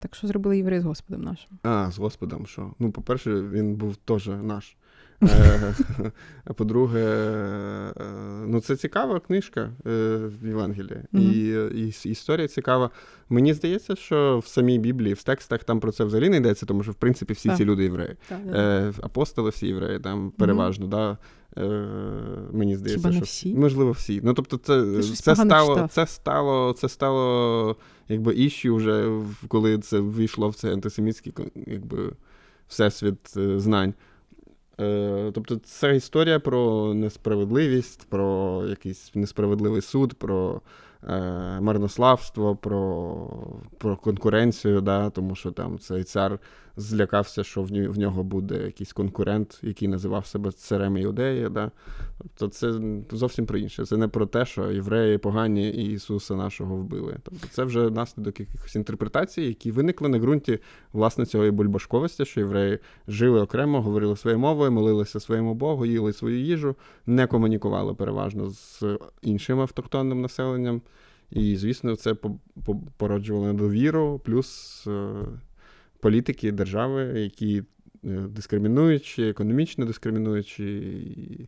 Так що зробили євреї з Господом нашим? А, з Господом, що? Ну, по-перше, він був теж наш. Е, А по-друге, е, ну це цікава книжка е, в Євангелії. Мгм. І, історія цікава. Мені здається, що в самій Біблії, в текстах там про це взагалі не йдеться, тому що в принципі всі ці люди євреї. Апостоли всі євреї, там переважно, да. Е, мені здається, Хіба не що всі? можливо всі. Ну тобто, це, це стало, це стало, це стало якби іщі вже, коли це ввійшло в цей антисемітський якби, всесвіт е, знань. Е, тобто, це історія про несправедливість, про якийсь несправедливий суд, про марнославство, про, про конкуренцію, да, тому що там цей цар злякався, що в, нього буде якийсь конкурент, який називав себе царем Іудеї. Да. Тобто це зовсім про інше. Це не про те, що євреї погані і Ісуса нашого вбили. Тобто це вже наслідок якихось інтерпретацій, які виникли на ґрунті власне цієї бульбашковості, що євреї жили окремо, говорили своєю мовою, молилися своєму Богу, їли свою їжу, не комунікували переважно з іншим автохтонним населенням. І, звісно, це по- по- породжувало недовіру, плюс е, політики держави, які е, дискримінуючи, економічно дискримінуючи, і,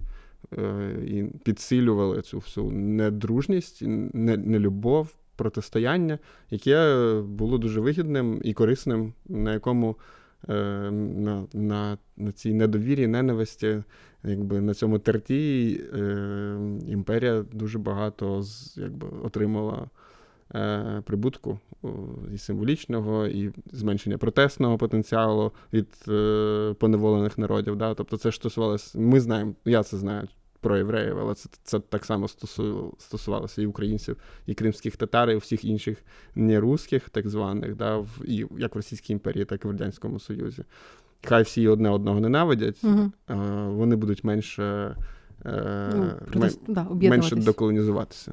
е, і підсилювали цю всю недружність, не- нелюбов, протистояння, яке було дуже вигідним і корисним, на якому на, на, на цій недовірі, ненависті, якби на цьому терті е, імперія дуже багато з, якби, отримала е, прибутку і символічного, і зменшення протестного потенціалу від е, поневолених народів. Да? Тобто це стосувалося, ми знаємо, я це знаю про євреїв, але це, це так само стосу, стосувалося і українців, і кримських татар, і всіх інших нерусських, так званих, да? в, і як в Російській імперії, так і в Радянському Союзі. Хай всі одне одного ненавидять, Угу. а, вони будуть менше, е, Ну, мен- протест... да, менше доколонізуватися.